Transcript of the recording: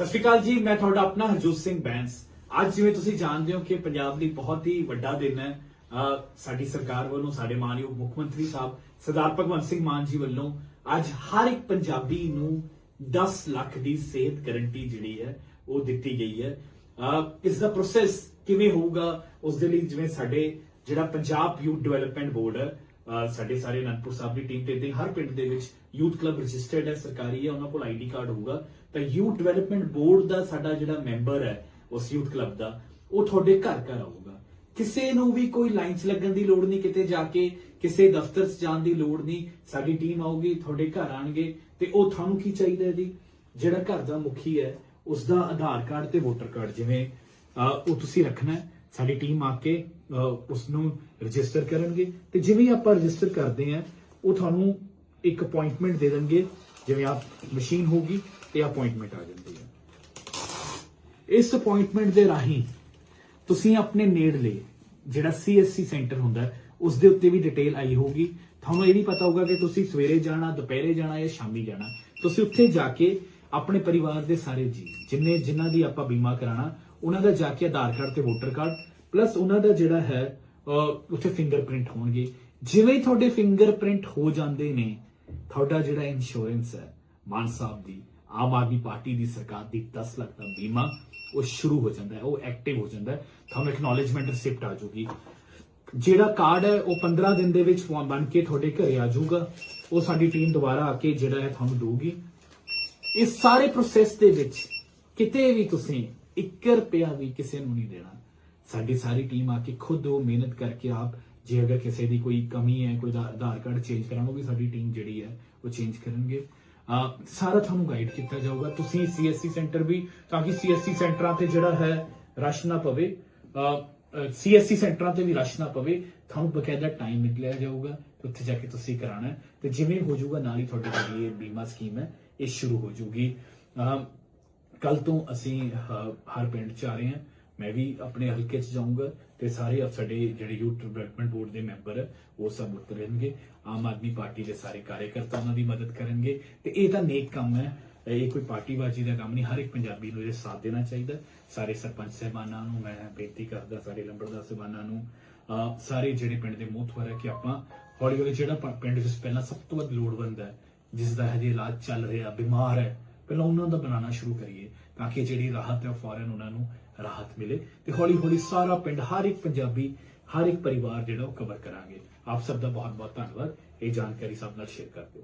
ਸਤਿ ਸ਼੍ਰੀ ਅਕਾਲ ਜੀ, ਮੈਂ ਤੁਹਾਡਾ ਆਪਣਾ ਹਰਜੋਤ ਸਿੰਘ ਬੈਂਸ। ਅੱਜ ਜਿਵੇਂ ਤੁਸੀਂ ਜਾਣਦੇ ਹੋ ਕਿ ਪੰਜਾਬ ਲਈ ਬਹੁਤ ਹੀ ਵੱਡਾ ਦਿਨ ਹੈ ਸਾਡੀ ਸਰਕਾਰ ਵੱਲੋਂ, ਸਾਡੇ ਮਾਨਯੋਗ ਮੁੱਖ ਮੰਤਰੀ ਸਾਹਿਬ, ਸਰਦਾਰ ਭਗਵੰਤ ਸਿੰਘ ਮਾਨ ਜੀ ਵੱਲੋਂ ਅੱਜ ਹਰ ਇੱਕ ਪੰਜਾਬੀ ਨੂੰ 10 ਲੱਖ ਦੀ ਸਿਹਤ ਗਾਰੰਟੀ ਜਿਹੜੀ ਹੈ, ਉਹ ਦਿੱਤੀ ਗਈ ਹੈ। ਅਹ, ਇਸ ਦਾ ਪ੍ਰੋਸੈਸ ਕਿਵੇਂ ਹੋਊਗਾ, ਉਸ ਦੇ ਲਈ ਜਿਵੇਂ ਸਾਡੇ ਜਿਹੜਾ ਪੰਜਾਬ ਯੂਥ ਡਿਵੈਲਪਮੈਂਟ ਬੋਰਡ ਹੈ ਸਾਡੇ ਸਾਰੇ ਅਨੰਦਪੁਰ ਸਾਹਿਬ ਦੀ ਟੀਮ ਤੇ ਤੇ ਹਰ ਪਿੰਡ ਦੇ ਵਿੱਚ ਯੂਥ ਕਲੱਬ ਰਜਿਸਟਰਡ ਹੈ, ਸਰਕਾਰੀ ਹੈ, ਉਹਨਾਂ ਕੋਲ ਆਈਡੀ ਕਾਰਡ ਹੋਊਗਾ। ਤਾਂ ਯੂਥ ਡਿਵੈਲਪਮੈਂਟ ਬੋਰਡ ਦਾ ਸਾਡਾ ਜਿਹੜਾ ਮੈਂਬਰ ਹੈ, ਉਸ ਯੂਥ ਕਲੱਬ ਦਾ, ਉਹ ਤੁਹਾਡੇ ਘਰ ਘਰ ਆਊਗਾ। ਕਿਸੇ ਨੂੰ ਵੀ ਕੋਈ ਲਾਈਨ 'ਚ ਲੱਗਣ ਦੀ ਲੋੜ ਨਹੀਂ, ਕਿਤੇ ਜਾ ਕੇ ਕਿਸੇ ਦਫ਼ਤਰ 'ਚ ਜਾਣ ਦੀ ਲੋੜ ਨਹੀਂ। ਸਾਡੀ ਟੀਮ ਆਊਗੀ, ਤੁਹਾਡੇ ਘਰ ਆਣਗੇ ਤੇ ਉਹ ਤੁਹਾਨੂੰ ਕੀ ਚਾਹੀਦਾ ਜੀ? ਜਿਹੜਾ ਘਰ ਦਾ ਮੁਖੀ ਹੈ ਉਸ ਦਾ ਆਧਾਰ ਕਾਰਡ ਤੇ ਵੋਟਰ ਕਾਰਡ ਜਿਵੇਂ ਉਹ ਤੁਸੀਂ ਰੱਖਣਾ ਹੈ। ਸਾਡੀ ਟੀਮ ਆ ਕੇ ਉਸ ਨੂੰ ਰਜਿਸਟਰ ਕਰਨਗੇ। ਤੇ ਜਿਵੇਂ ਹੀ ਆਪਾਂ ਰਜਿਸਟਰ ਕਰਦੇ ਆ ਉਹ ਤੁਹਾਨੂੰ ਇੱਕ ਅਪਾਇੰਟਮੈਂਟ ਦੇ ਦੇਣਗੇ। ਜਿਵੇਂ ਆਪ ਮਸ਼ੀਨ ਹੋਗੀ ਤੇ ਅਪਾਇੰਟਮੈਂਟ ਆ ਜਾਂਦੀ ਹੈ। ਇਸ ਅਪਾਇੰਟਮੈਂਟ ਦੇ ਰਾਹੀਂ ਤੁਸੀਂ ਆਪਣੇ ਨੇੜਲੇ ਜਿਹੜਾ ਸੀਐਸਸੀ ਸੈਂਟਰ ਹੁੰਦਾ ਹੈ, ਉਸ ਦੇ ਉੱਤੇ ਵੀ ਡਿਟੇਲ ਆਈ ਹੋਊਗੀ। ਤੁਹਾਨੂੰ ਇਹ ਨਹੀਂ ਪਤਾ ਹੋਊਗਾ ਕਿ ਤੁਸੀਂ ਸਵੇਰੇ ਜਾਣਾ ਦੁਪਹਿਰੇ ਜਾਣਾ ਜਾਂ ਸ਼ਾਮੀ ਜਾਣਾ। ਤੁਸੀਂ ਉੱਥੇ ਜਾ ਕੇ ਆਪਣੇ ਪਰਿਵਾਰ ਦੇ ਸਾਰੇ ਜੀ ਜਿੰਨੇ ਜਿਨ੍ਹਾਂ ਦੀ ਆਪਾਂ ਬੀਮਾ ਕਰਾਣਾ ਉਹਨਾਂ ਦਾ ਜਾ ਕੇ ਆਧਾਰ ਕਾਰਡ ਤੇ ਵੋਟਰ ਕਾਰਡ ਪਲੱਸ ਉਹਨਾਂ ਦਾ ਜਿਹੜਾ ਹੈ ਉੱਥੇ ਫਿੰਗਰਪ੍ਰਿੰਟ ਹੋਣਗੇ। ਜਿਵੇਂ ਹੀ ਤੁਹਾਡੇ ਫਿੰਗਰਪ੍ਰਿੰਟ ਹੋ ਜਾਂਦੇ ਨੇ, ਤੁਹਾਡਾ ਜਿਹੜਾ ਇੰਸ਼ੋਰੈਂਸ ਹੈ, ਮਾਨ ਸਾਹਿਬ ਦੀ, ਆਮ ਆਦਮੀ ਪਾਰਟੀ ਦੀ ਸਰਕਾਰ ਦੀ 10 ਲੱਖ ਦਾ ਬੀਮਾ, ਉਹ ਸ਼ੁਰੂ ਹੋ ਜਾਂਦਾ ਹੈ, ਉਹ ਐਕਟਿਵ ਹੋ ਜਾਂਦਾ ਹੈ। ਤੁਹਾਨੂੰ ਐਕਨੋਲੇਜਮੈਂਟ ਰਿਸਿਪਟ ਆ ਜੂਗੀ ਜਿਹੜਾ ਕਾਰਡ ਹੈ, ਉਹ 15 ਦਿਨ ਦੇ ਵਿੱਚ ਫੋਨ ਬਣ ਕੇ ਤੁਹਾਡੇ ਘਰੇ ਆ ਜਾਊਗਾ। ਉਹ ਸਾਡੀ ਟੀਮ ਦੁਬਾਰਾ ਆ ਕੇ ਜਿਹੜਾ ਹੈ, ਤੁਹਾਨੂੰ ਦਊਗੀ। ਇਸ ਸਾਰੇ ਪ੍ਰੋਸੈਸ ਦੇ ਵਿੱਚ ਕਿਤੇ ਵੀ ਤੁਸੀਂ 1 ਰੁਪਿਆ ਵੀ ਕਿਸੇ ਨੂੰ ਨਹੀਂ ਦੇਣਾ। ਸਾਡੀ ਸਾਰੀ ਟੀਮ ਆ ਕੇ ਖੁਦ ਉਹ ਮਿਹਨਤ ਕਰਕੇ ਆਪ, ਜੇ ਅਗਰ ਕਿਸੇ ਦੀ ਕੋਈ ਕਮੀ ਹੈ, ਕੋਈ ਆਧਾਰ ਕਾਰਡ ਚੇਂਜ ਕਰਾਉਣਾ ਉਹ ਵੀ ਸਾਡੀ ਟੀਮ ਜਿਹੜੀ ਹੈ, ਉਹ ਚੇਂਜ ਕਰਨਗੇ। ਸਾਰਾ ਤੁਹਾਨੂੰ ਗਾਈਡ ਕੀਤਾ ਜਾਊਗਾ। ਤੁਸੀਂ ਸੀਐਸਸੀ ਸੈਂਟਰ ਵੀ, ਤਾਂ ਕਿ ਸੀਐਸਸੀ ਸੈਂਟਰਾਂ ਤੇ ਜਿਹੜਾ ਹੈ ਰਸ਼ ਨਾ ਪਵੇ। ਸੀਐਸਸੀ ਸੈਂਟਰਾਂ ਤੇ ਵੀ ਰਸ਼ ਨਾ ਪਵੇ। ਤੁਹਾਨੂੰ ਬਕਾਇਦਾ ਟਾਈਮ ਨਿਕਲਿਆ ਜਾਊਗਾ ਤੇ ਉੱਥੇ ਜਾ ਕੇ ਤੁਸੀਂ ਕਰਾਣਾ ਹੈ। ਤੇ ਜਿਵੇਂ ਹੋ ਜਾਊਗਾ, ਨਾਲ ਹੀ ਤੁਹਾਡੀ ਜਿਹੜੀ ਇਹ ਬੀਮਾ ਸਕੀਮ ਹੈ, ਇਹ ਸ਼ੁਰੂ ਹੋ ਜਾਊਗੀ। ਕੱਲ ਤੋਂ ਅਸੀਂ ਹਰ ਪਿੰਡ ਚ ਆ ਰਹੇ ਹਾਂ। ਮੈਂ ਵੀ ਆਪਣੇ ਹਲਕੇ 'ਚ ਜਾਊਂਗਾ ਤੇ ਸਾਰੇ ਸਾਡੇ ਜਿਹੜੇ ਯੂਥ ਡਿਵੈਲਪਮੈਂਟ ਬੋਰਡ ਦੇ ਮੈਂਬਰ ਉਹ ਸਭ ਉਤਰਨਗੇ ਆਮ ਆਦਮੀ ਪਾਰਟੀ ਦੇ ਸਾਰੇ ਕਾਰਜਕਰਤਾ ਉਹਨਾਂ ਦੀ ਮਦਦ ਕਰਨਗੇ। ਤੇ ਇਹ ਤਾਂ ਨੇਕ ਕੰਮ ਹੈ। ਇਹ ਕੋਈ ਪਾਰਟੀਬਾਜ਼ੀ ਦਾ ਕੰਮ ਨਹੀਂ ਹਰ ਇੱਕ ਪੰਜਾਬੀ ਨੂੰ ਇਹ ਸਾਥ ਦੇਣਾ ਚਾਹੀਦਾ। ਸਾਰੇ ਸਰਪੰਚ ਸਹਿਬਾਨਾਂ ਨੂੰ ਮੈਂ ਬੇਨਤੀ ਕਰਦਾ ਸਾਰੇ ਲੰਬੜਦਾਰ ਸਹਿਬਾਨਾਂ ਨੂੰ ਅਹ, ਸਾਰੇ ਜਿਹੜੇ ਪਿੰਡ ਦੇ ਮੋਹਤਵਰ ਹੈ ਕਿ ਆਪਾਂ ਹੌਲੀ ਹੌਲੀ ਜਿਹੜਾ ਪਿੰਡ ਵਿੱਚ ਪਹਿਲਾਂ ਸਭ ਤੋਂ ਵੱਧ ਲੋੜਵੰਦ ਹੈ ਜਿਸ ਦਾ ਹਜੇ ਇਲਾਜ ਚੱਲ ਰਿਹਾ ਬਿਮਾਰ ਹੈ ਪਹਿਲਾਂ ਉਹਨਾਂ ਦਾ ਬਣਾਉਣਾ ਸ਼ੁਰੂ ਕਰੀਏ ਤਾਂ ਕਿ ਜਿਹੜੀ ਰਾਹਤ ਹੈ ਫੌਰਨ ਉਹਨਾਂ ਨੂੰ ਰਾਹਤ ਮਿਲੇ ਤੇ ਹੌਲੀ ਹੌਲੀ ਸਾਰਾ ਪਿੰਡ, ਹਰ ਇੱਕ ਪੰਜਾਬੀ, ਹਰ ਇੱਕ ਪਰਿਵਾਰ ਜਿਹੜਾ ਉਹ ਕਵਰ ਕਰਾਂਗੇ। ਆਪ ਸਭ ਦਾ ਬਹੁਤ ਬਹੁਤ ਧੰਨਵਾਦ। ਇਹ ਜਾਣਕਾਰੀ ਸਭ ਨਾਲ ਸ਼ੇਅਰ ਕਰ ਦਿਓ।